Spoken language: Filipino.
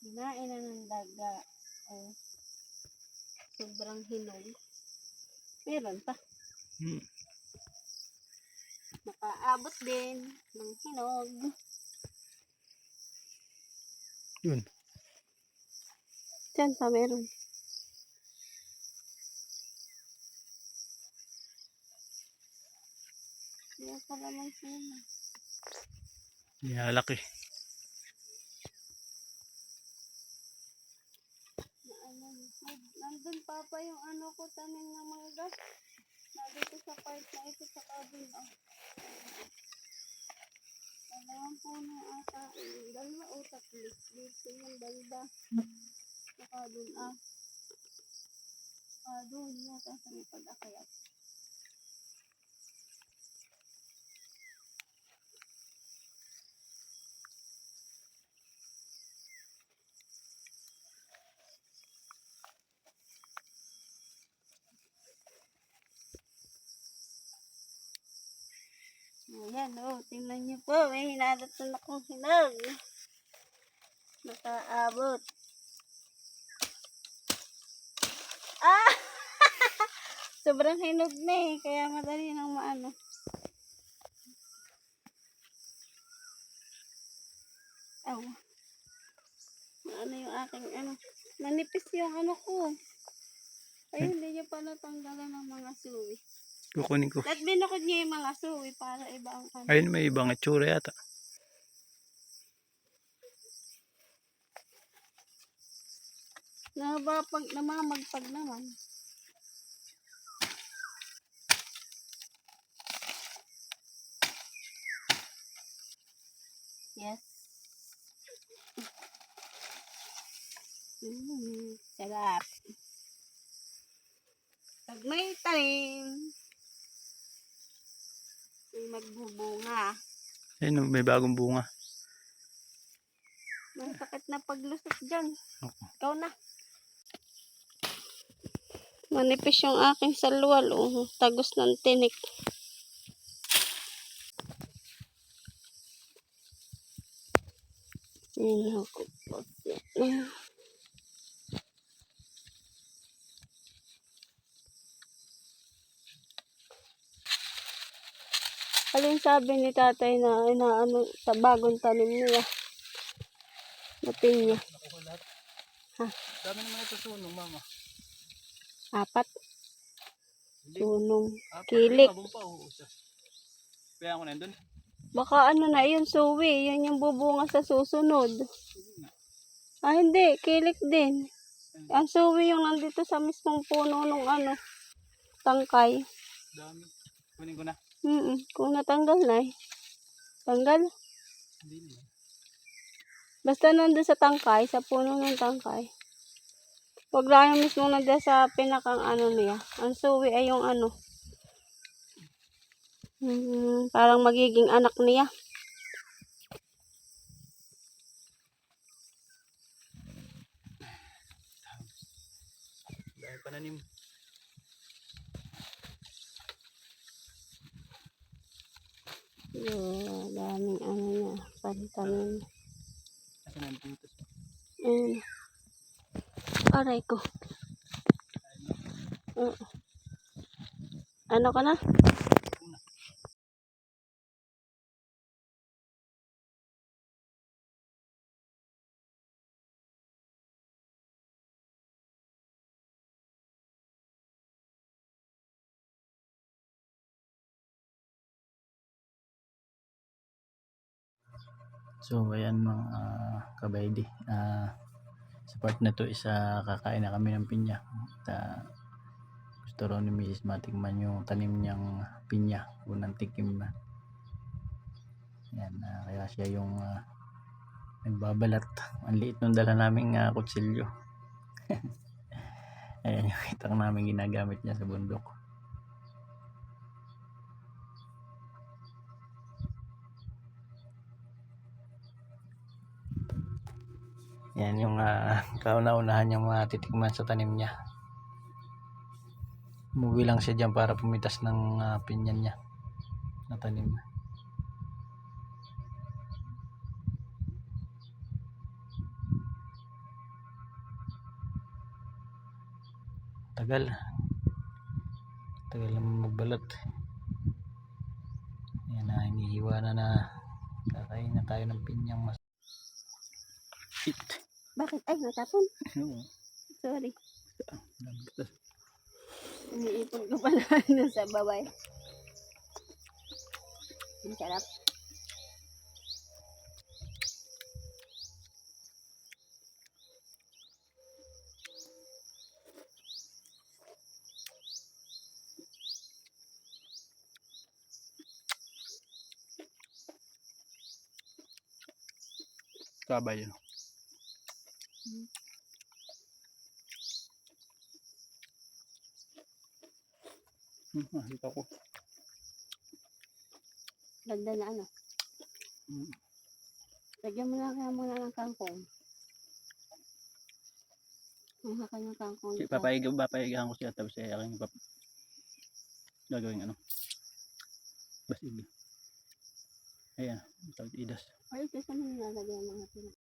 Kinain na ng daga. Oh. Sobrang hinog. Meron pa. Hmm. Nakaabot din ng hinog. Yun. Diyan pa meron. Kaya pala lang sila. Nilalaki. Na ano, nag- nandun pa pa yung ano ko tanim ng mangga. Nandito sa part na ito sa cabin. Oh. Dalawang puno ata. Dalawa o tatlo. Dito yung balda. Saka dun ah. Ah, dun yata sa may pag-akayat. Ayan, oh, tingnan niyo po, may hinadot na akong hinog. Nakaabot. Ah! Sobrang hinog na eh, kaya madali nang maano. Aw. Ano yung aking ano? Manipis yung ano ko. Ay, hindi niya pa natanggalan ng mga suwi. Kukunin ko. At binukod niya yung mga suwi para iba ang ano. Ayun, may ibang itsura yata. Nabapag, namamagpag naman. Yes. Mm, sarap. Pag may tanim, may magbubunga. Ayun, may bagong bunga. May sakit na paglusot dyan. Oo. Ikaw na. Manipis yung aking salwal. Oh. Tagos ng tinik. Yan ako po. Alin sabi ni tatay na inaano sa bagong tanim niya? Na pinya. Dami naman ito sunong, mama. Apat. Sunong. Ah, Kilik. pa, oh. Kaya ako nandun. Baka ano na yun, suwi. Yun yung bubunga sa susunod. Ah, hindi. Kilik din. Ang suwi yung nandito sa mismong puno nung ano, tangkay. Dami. Kunin ko na. Mm Kung natanggal na eh. Tanggal. Hindi naman. Basta nandun sa tangkay, sa puno ng tangkay. Huwag lang yung mismo nandun sa pinakang ano niya. Ang suwi ay yung ano. Mm, parang magiging anak niya. Yung daming ano niya, pantanin. Kasi nandito. Ayun. Aray ko. Oo. Ano ka na? So, ayan mga kabaydi. Ah, sa part na to isa kakain na kami ng pinya. At, ah, gusto raw ni Mrs. matikman yung tanim niyang pinya. Unang tikim na. Yan, ah, kaya siya yung ah, nagbabalat. Ang liit nung dala naming ah, kutsilyo. Ayan yung kitang namin ginagamit niya sa bundok. Yan yung uh, kauna-unahan yung mga titikman sa tanim niya. Umuwi lang siya dyan para pumitas ng uh, pinyan niya na tanim na. tagal tagal naman magbalat yan na hinihiwa na na kakain na tayo ng pinyang mas fit bakit? Ay, natapon. Oo. Sorry. Nag- Iniipon ko pala sa babay. Ang sarap. Kabay yun. Hmm. Nakita ko. Ganda na ano. Hmm. Lagyan mo na kaya muna ng kangkong. Ang haka ng kangkong. Si papayag, papayagan ko siya tapos ay aking pap gagawin ano. Basig. Ayan, tawag idas. Ay, sa mga nalagyan mga pino.